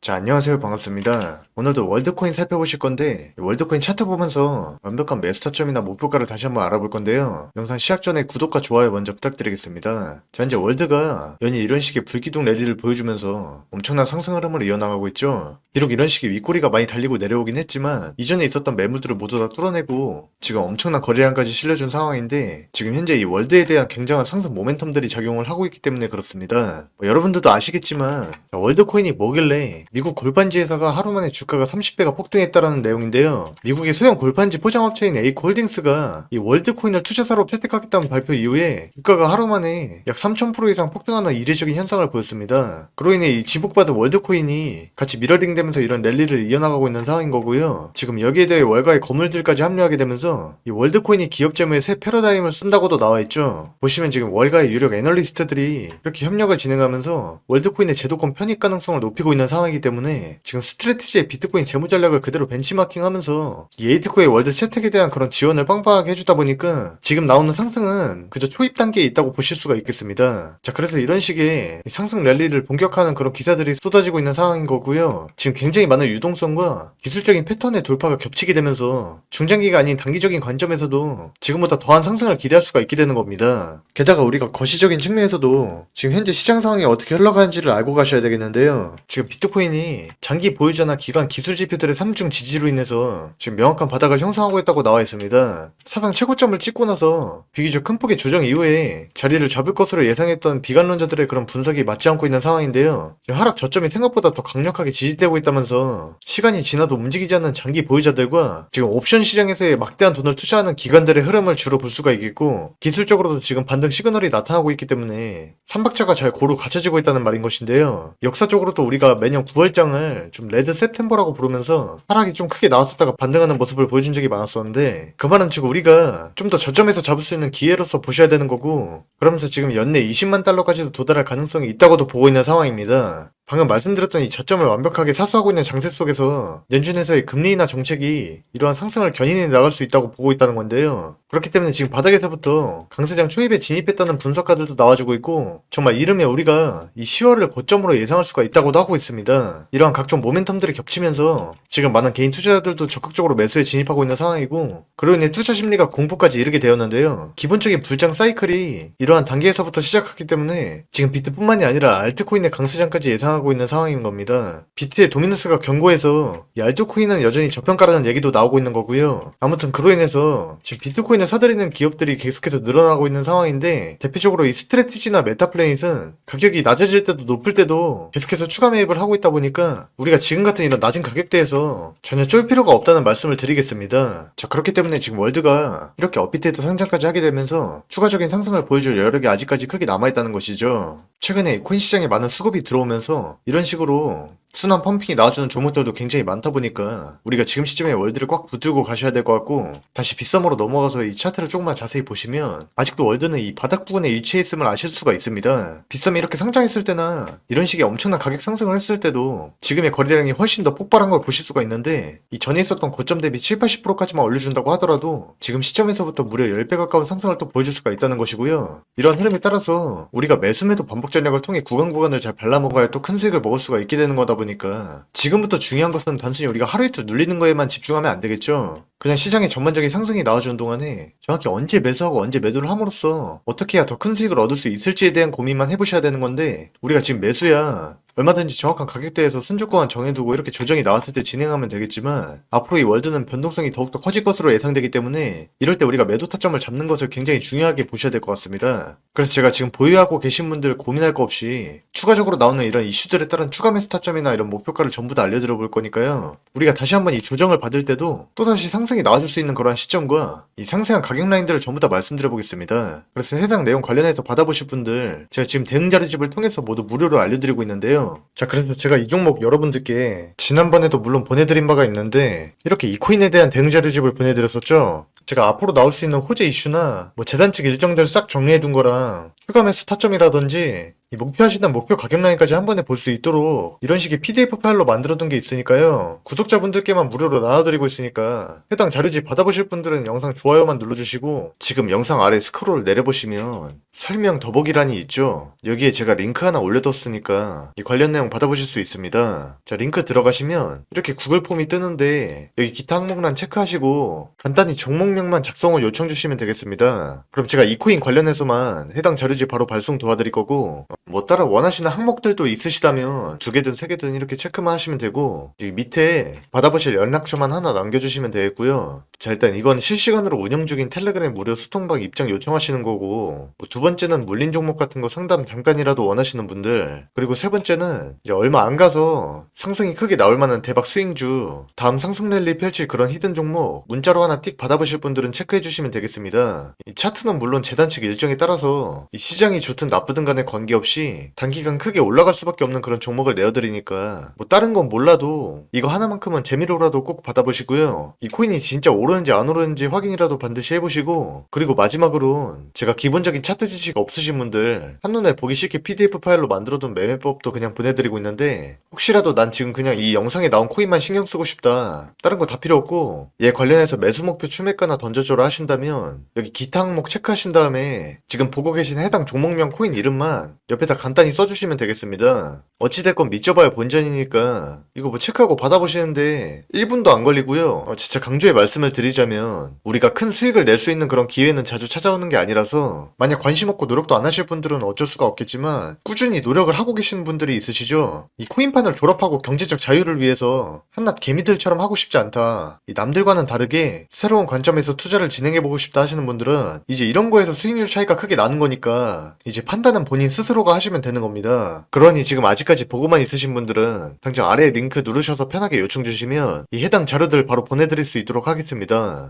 자, 안녕하세요. 반갑습니다. 오늘도 월드코인 살펴보실 건데, 월드코인 차트 보면서 완벽한 매수 타점이나 목표가를 다시 한번 알아볼 건데요. 영상 시작 전에 구독과 좋아요 먼저 부탁드리겠습니다. 자, 이제 월드가 연일 이런 식의 불기둥 랠리를 보여주면서 엄청난 상승 흐름을 이어나가고 있죠. 비록 이런 식의 윗꼬리가 많이 달리고 내려오긴 했지만, 이전에 있었던 매물들을 모두 다 뚫어내고, 지금 엄청난 거래량까지 실려준 상황인데, 지금 현재 이 월드에 대한 굉장한 상승 모멘텀들이 작용을 하고 있기 때문에 그렇습니다. 뭐 여러분들도 아시겠지만, 자, 월드코인이 뭐길래 미국 골판지 회사가 하루 만에 주가 가 30배가 폭등했다라는 내용인데요. 미국의 소형 골판지 포장업체인 에이코 홀딩스가 이 월드코인을 투자사로 채택하겠다는 발표 이후에 주가가 하루 만에 약 3000% 이상 폭등하는 이례적인 현상을 보였습니다. 그로 인해 이 지목받은 월드코인이 같이 미러링되면서 이런 랠리를 이어나가고 있는 상황인 거고요. 지금 여기에 대해 월가의 거물들까지 합류하게 되면서 이 월드코인이 기업 재무의 새 패러다임을 쓴다고도 나와 있죠. 보시면 지금 월가의 유력 애널리스트들이 이렇게 협력을 진행하면서 월드코인의 제도권 편입 가능성을 높이고 있는 상황이기 때문에 지금 스트레티지의 비 트코인 재무 전략을 그대로 벤치마킹 하면서 이 에이트코의 월드 채택에 대한 그런 지원을 빵빵하게 해주다 보니까 지금 나오는 상승은 그저 초입 단계에 있다고 보실 수가 있겠습니다. 자, 그래서 이런 식의 상승 랠리를 본격화하는 그런 기사들이 쏟아지고 있는 상황인 거고요. 지금 굉장히 많은 유동성과 기술적인 패턴의 돌파가 겹치게 되면서 중장기가 아닌 단기적인 관점에서도 지금보다 더한 상승을 기대할 수가 있게 되는 겁니다. 게다가 우리가 거시적인 측면에서도 지금 현재 시장 상황이 어떻게 흘러가는지를 알고 가셔야 되겠는데요. 지금 비트코인이 장기 보유자나 기관 기술 지표들의 3중 지지로 인해서 지금 명확한 바닥을 형성하고 있다고 나와 있습니다. 사상 최고점을 찍고 나서 비교적 큰 폭의 조정 이후에 자리를 잡을 것으로 예상했던 비관론자들의 그런 분석이 맞지 않고 있는 상황인데요. 하락 저점이 생각보다 더 강력하게 지지되고 있다면서 시간이 지나도 움직이지 않는 장기 보유자들과 지금 옵션 시장에서의 막대한 돈을 투자하는 기관들의 흐름을 주로 볼 수가 있겠고 기술적으로도 지금 반등 시그널이 나타나고 있기 때문에 삼박자가 잘 고루 갖춰지고 있다는 말인 것인데요. 역사적으로도 우리가 매년 9월장을 좀 레드 세프 템버라고 부르면서 하락이 좀 크게 나왔었다가 반등하는 모습을 보여준 적이 많았었는데 그 말은 즉 우리가 좀 더 저점에서 잡을 수 있는 기회로서 보셔야 되는 거고 그러면서 지금 연내 20만 달러까지도 도달할 가능성이 있다고도 보고 있는 상황입니다. 방금 말씀드렸던 이 저점을 완벽하게 사수하고 있는 장세 속에서 연준에서의 금리 인하 정책이 이러한 상승을 견인해 나갈 수 있다고 보고 있다는 건데요. 그렇기 때문에 지금 바닥에서부터 강세장 초입에 진입했다는 분석가들도 나와주고 있고 정말 이름에 우리가 이 10월을 고점으로 예상할 수가 있다고도 하고 있습니다. 이러한 각종 모멘텀들이 겹치면서 지금 많은 개인 투자자들도 적극적으로 매수에 진입하고 있는 상황이고 그로 인해 투자 심리가 공포까지 이르게 되었는데요. 기본적인 불장 사이클이 이러한 단계에서부터 시작했기 때문에 지금 비트뿐만이 아니라 알트코인의 강세장까지 예상하고 있는 상황인 겁니다. 비트의 도미넌스가 견고해서 이 알트코인은 여전히 저평가라는 얘기도 나오고 있는 거고요. 아무튼 그로 인해서 지금 비트코인 을 사들이는 기업들이 계속해서 늘어나고 있는 상황인데 대표적으로 이 스트레티지나 메타플레닛은 가격이 낮아질 때도 높을 때도 계속해서 추가 매입을 하고 있다 보니까 우리가 지금 같은 이런 낮은 가격대에서 전혀 쫄 필요가 없다는 말씀을 드리겠습니다. 자 그렇기 때문에 지금 월드가 이렇게 업비트에도 상장까지 하게 되면서 추가적인 상승을 보여줄 여력이 아직까지 크게 남아있다는 것이죠. 최근에 코인 시장에 많은 수급이 들어오면서 이런 식으로 순환 펌핑이 나와주는 종목들도 굉장히 많다 보니까 우리가 지금 시점에 월드를 꽉 붙들고 가셔야 될 것 같고 다시 빗썸으로 넘어가서 이 차트를 조금만 자세히 보시면 아직도 월드는 이 바닥 부분에 위치해 있음을 아실 수가 있습니다. 빗썸이 이렇게 상장했을 때나 이런 식의 엄청난 가격 상승을 했을 때도 지금의 거래량이 훨씬 더 폭발한 걸 보실 수가 있는데 이 전에 있었던 고점 대비 7, 80%까지만 올려준다고 하더라도 지금 시점에서부터 무려 10배 가까운 상승을 또 보여줄 수가 있다는 것이고요. 이런 흐름에 따라서 우리가 매수매도 반복 전략을 통해 구간 구간을 잘 발라먹어야 또 큰 수익을 먹을 수가 있게 되는 거다 보니까 지금부터 중요한 것은 단순히 우리가 하루 이틀 눌리는 거에만 집중하면 안 되겠죠. 그냥 시장의 전반적인 상승이 나와주는 동안에 정확히 언제 매수하고 언제 매도를 함으로써 어떻게 해야 더 큰 수익을 얻을 수 있을지에 대한 고민만 해보셔야 되는 건데 우리가 지금 매수야 얼마든지 정확한 가격대에서 순조건 정해두고 이렇게 조정이 나왔을 때 진행하면 되겠지만 앞으로 이 월드는 변동성이 더욱더 커질 것으로 예상되기 때문에 이럴 때 우리가 매도 타점을 잡는 것을 굉장히 중요하게 보셔야 될 것 같습니다. 그래서 제가 지금 보유하고 계신 분들 고민할 거 없이 추가적으로 나오는 이런 이슈들에 따른 추가 매수 타점이나 이런 목표가를 전부 다 알려드려 볼 거니까요. 우리가 다시 한번 이 조정을 받을 때도 또다시 상승이 나와줄 수 있는 그러한 시점과 이 상세한 가격 라인들을 전부 다 말씀드려 보겠습니다. 그래서 해당 내용 관련해서 받아보실 분들 제가 지금 대응 자료집을 통해서 모두 무료로 알려드리고 있는데요. 자, 그래서 제가 이 종목 여러분들께 지난번에도 물론 보내드린 바가 있는데 이렇게 이 코인에 대한 대응 자료집을 보내드렸었죠. 제가 앞으로 나올 수 있는 호재 이슈나 뭐 재단 측 일정들 싹 정리해 둔 거랑 추가 매수 타점이라든지 이 목표하시는 목표 가격 라인까지 한 번에 볼 수 있도록 이런 식의 PDF 파일로 만들어둔 게 있으니까요. 구독자분들께만 무료로 나눠드리고 있으니까 해당 자료집 받아보실 분들은 영상 좋아요만 눌러주시고 지금 영상 아래 스크롤 내려보시면 설명 더보기란이 있죠. 여기에 제가 링크 하나 올려뒀으니까 이 관련 내용 받아보실 수 있습니다. 자 링크 들어가시면 이렇게 구글 폼이 뜨는데 여기 기타 항목란 체크하시고 간단히 종목명만 작성을 요청 주시면 되겠습니다. 그럼 제가 이 코인 관련해서만 해당 자료집 바로 발송 도와드릴 거고 뭐 따라 원하시는 항목들도 있으시다면 두 개든 세 개든 이렇게 체크만 하시면 되고 여기 밑에 받아보실 연락처만 하나 남겨주시면 되겠고요. 자 일단 이건 실시간으로 운영 중인 텔레그램 무료 소통방 입장 요청하시는 거고 뭐 두 번째는 물린 종목 같은 거 상담 잠깐이라도 원하시는 분들 그리고 세 번째는 이제 얼마 안 가서 상승이 크게 나올 만한 대박 스윙주 다음 상승 랠리 펼칠 그런 히든 종목 문자로 하나 띡 받아보실 분들은 체크해 주시면 되겠습니다. 이 차트는 물론 재단 측 일정에 따라서 이 시장이 좋든 나쁘든 간에 관계없이 단기간 크게 올라갈 수밖에 없는 그런 종목을 내어드리니까 뭐 다른 건 몰라도 이거 하나만큼은 재미로라도 꼭 받아보시고요. 이 코인이 진짜 오르는지 안 오르는지 확인이라도 반드시 해보시고 그리고 마지막으론 제가 기본적인 차트 지식 없으신 분들 한눈에 보기 쉽게 PDF 파일로 만들어둔 매매법도 그냥 보내드리고 있는데 혹시라도 난 지금 그냥 이 영상에 나온 코인만 신경 쓰고 싶다 다른 거 다 필요 없고 얘 관련해서 매수 목표 추매가나 던져줘라 하신다면 여기 기타 항목 체크하신 다음에 지금 보고 계신 해당 종목명 코인 이름만 옆에 다 간단히 써주시면 되겠습니다. 어찌됐건 믿져봐야 본전이니까 이거 뭐 체크하고 받아보시는데 1분도 안 걸리고요. 어, 진짜 강조의 말씀을 드리자면 우리가 큰 수익을 낼 수 있는 그런 기회는 자주 찾아오는 게 아니라서 만약 관심 없고 노력도 안 하실 분들은 어쩔 수가 없겠지만 꾸준히 노력을 하고 계시는 분들이 있으시죠? 이 코인판을 졸업하고 경제적 자유를 위해서 한낱 개미들처럼 하고 싶지 않다. 이 남들과는 다르게 새로운 관점에서 투자를 진행해보고 싶다 하시는 분들은 이제 이런 거에서 수익률 차이가 크게 나는 거니까 이제 판단은 본인 스스로가 하시면 되는 겁니다. 그러니 지금 아직까지 보고만 있으신 분들은 당장 아래 링크 누르셔서 편하게 요청 주시면 이 해당 자료들 바로 보내드릴 수 있도록 하겠습니다